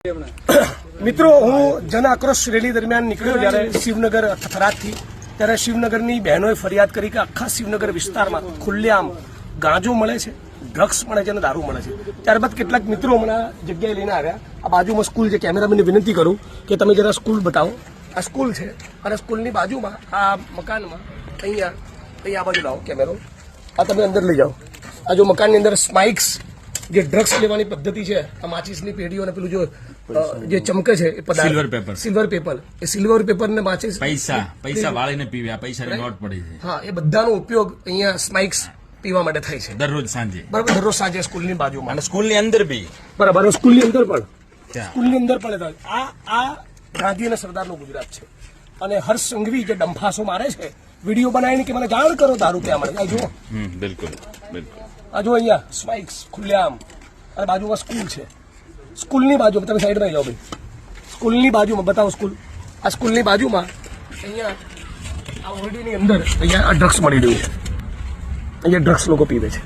મિત્રો, હું જન આક્રોશ રેલી દરમિયાન નીકળ્યો જ્યારે શિવનગર થરાદથી ત્યારે શિવનગરની બહેનોએ ફરિયાદ કરી કે આખા શિવનગર વિસ્તારમાં ખુલ્લેઆમ ગાંજો મળે છે, ડ્રગ્સ મળે છે અને દારૂ મળે છે. ત્યારબાદ કેટલાક મિત્રો હમણાં જગ્યાએ લઈને આવ્યા. આ બાજુમાં સ્કૂલ છે, કેમેરામેનને વિનંતી કરું કે તમે જરા સ્કૂલ બતાવો. આ સ્કૂલ છે, અને સ્કૂલની બાજુમાં, આ મકાનમાં, અહીંયા અહીંયા આ બાજુ લાવો કેમેરો. આ તમે અંદર લઈ જાઓ. આ જો મકાનની અંદર સ્માઇક્સ જે ડ્રગ્સ લેવાની પદ્ધતિ છે, આ માચીસની પેઢીઓ અને પેલું જો જે ચમકે છે એ પદાર્થ. Silver paper. સિલ્વર પેપર એ સિલ્વર પેપર ને માચીસ પૈસા પૈસા વાળીને પીવે. આ પૈસાની નોટ પડી છે. હા એ બધાનો ઉપયોગ અહીંયા સ્માઇક્સ પીવા માટે થાય છે. દરરોજ સાંજે. બરાબર દરરોજ સાંજે સ્કૂલની બાજુમાં. અને સ્કૂલની અંદર બી. બરાબર સ્કૂલની અંદર પણ. સ્કૂલની અંદર પણ આ આ ગાંધી અને સરદારનું ગુજરાત છે. અને હર્ષ સંઘવી જે ડંફાસો મારે છે વીડિયો બનાવીને કે મને જાણ કરો દારૂ ક્યાં મળે જો જુઓ. બિલકુલ બિલકુલ. આ જો અહીંયા સ્પાઇક્સ ખુલ્લેઆમ. અને બાજુમાં સ્કૂલ છે. સ્કૂલની બાજુમાં તમે સાઈડમાં જાઓ ભાઈ. સ્કૂલની બાજુમાં બતાવો સ્કૂલ. આ સ્કૂલની બાજુમાં અહીંયા આ ઓરડીની અંદર અહીંયા આ ડ્રગ્સ મળી રહ્યું છે. અહીંયા ડ્રગ્સ લોકો પીવે છે.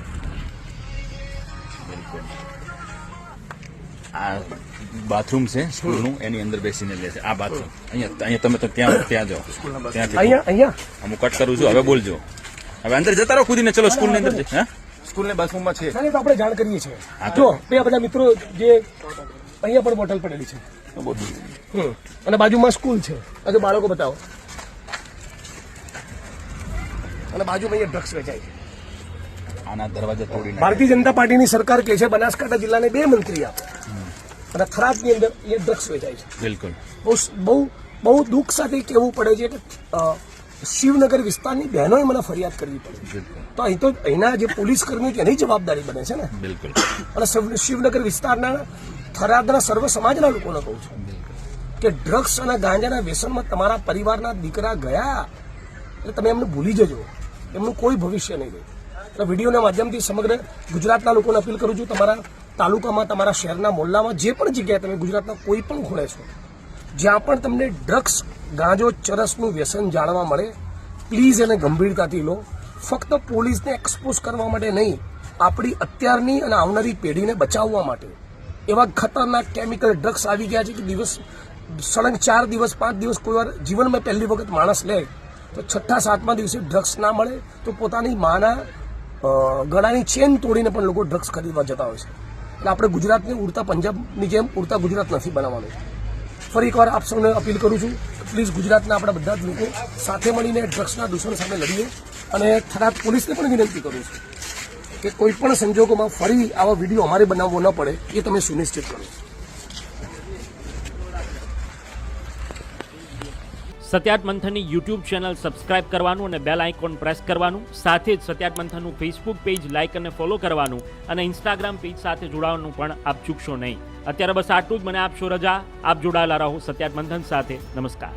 આ બાથરૂમ છે સ્કૂલનું. એની અંદર બેસીને લે છે આ બાથરૂમ અહીંયા અહીંયા તમે તો ત્યાં ત્યાં જાઓ. ત્યાંથી અહીંયા અહીંયા. હું કટ કરું છું હવે બોલજો. હવે અંદર જતા રહો કૂદીને. ચલો સ્કૂલની અંદર. હા? સ્કૂલની બાથરૂમમાં છે. તો આપણે જાણ કરીએ છીએ. જો બે બધા મિત્રો જે અહીંયા પણ બોટલ પડેલી છે. અને બાજુમાં સ્કૂલ છે. આ બાળકો બતાવો. અને બાજુમાં અહીંયા ડ્રગ્સ વેચાય છે. આના દરવાજા તોડીને ભારતીય જનતા પાર્ટીની સરકાર કે છે બનાસકાંઠા જિલ્લાને બે મંત્રી આપે. અને થરાદની અંદર એ ડ્રગ્સ વેચાય છે. બિલકુલ. બહુ બહુ બહુ દુઃખ સાથે કહેવું પડે છે કે શિવનગર વિસ્તારની બહેનોએ મને ફરિયાદ કરવી પડે. બિલકુલ. તો અહીં તો અહીંના જે પોલીસ કર્મીઓ એની જવાબદારી બને છે ને? બિલકુલ. અને શિવનગર વિસ્તારના થરાદના સર્વ સમાજના લોકોને કહું છું કે ડ્રગ્સ અને ગાંજાના વ્યસનમાં તમારા પરિવારના દીકરા ગયા એટલે તમે એમને ભૂલી જજો. એમનું કોઈ ભવિષ્ય નહીં રહ્યું. એટલે વિડીયોના માધ્યમથી સમગ્ર ગુજરાતના લોકોને અપીલ કરું છું તમારા તાલુકામાં તમારા શહેરના મોલ્લામાં જે પણ જગ્યાએ તમે ગુજરાતના કોઈ પણ ખૂણે છો જ્યાં પણ તમને ડ્રગ્સ ગાંજો ચરસનું વ્યસન જાણવા મળે પ્લીઝ એને ગંભીરતાથી લો. ફક્ત પોલીસને એક્સપોઝ કરવા માટે નહીં, આપણી અત્યારની અને આવનારી પેઢીને બચાવવા માટે. એવા ખતરનાક કેમિકલ ડ્રગ્સ આવી ગયા છે કે દિવસ, સળંગ ચાર દિવસ, પાંચ દિવસ કોઈ વાર જીવનમાં પહેલી વખત માણસ લે, તો છઠ્ઠા, સાતમા દિવસે ડ્રગ્સ ના મળે, તો પોતાની માના ગળાની ચેન તોડીને પણ લોકો ડ્રગ્સ ખરીદવા જતા હોય છે. એટલે આપણે ગુજરાતને ઉડતા પંજાબની જેમ ઉડતા ગુજરાત નથી બનાવવાનું. ફરી એકવાર આપ સૌને અપીલ કરું છું પ્લીઝ ગુજરાતના આપણા બધા જ લોકો સાથે મળીને ડ્રગ્સના દૂષણ સામે લડીએ. અને થરાદ પોલીસને પણ વિનંતી કરું છું કે કોઈ પણ સંજોગોમાં ફરી આવા વીડિયો અમારે બનાવવો ન પડે, એ તમે સુનિશ્ચિત કરો. સત્યાર્થ મંથનની યુટ્યુબ ચેનલ સબસ્ક્રાઇબ કરવાનું અને બેલ આઇકોન પ્રેસ કરવાનું, સાથે જ સત્યાર્થ મંથનનું ફેસબુક પેજ લાઇક અને ફોલો કરવાનું અને ઇન્સ્ટાગ્રામ પેજ સાથે જોડાવાનું પણ આપ ચૂકશો નહીં. અત્યારે બસ આટલું જ મને આપશો રજા, આપ જોડાયેલા રહો સત્યાર્થ મંથન સાથે. નમસ્કાર.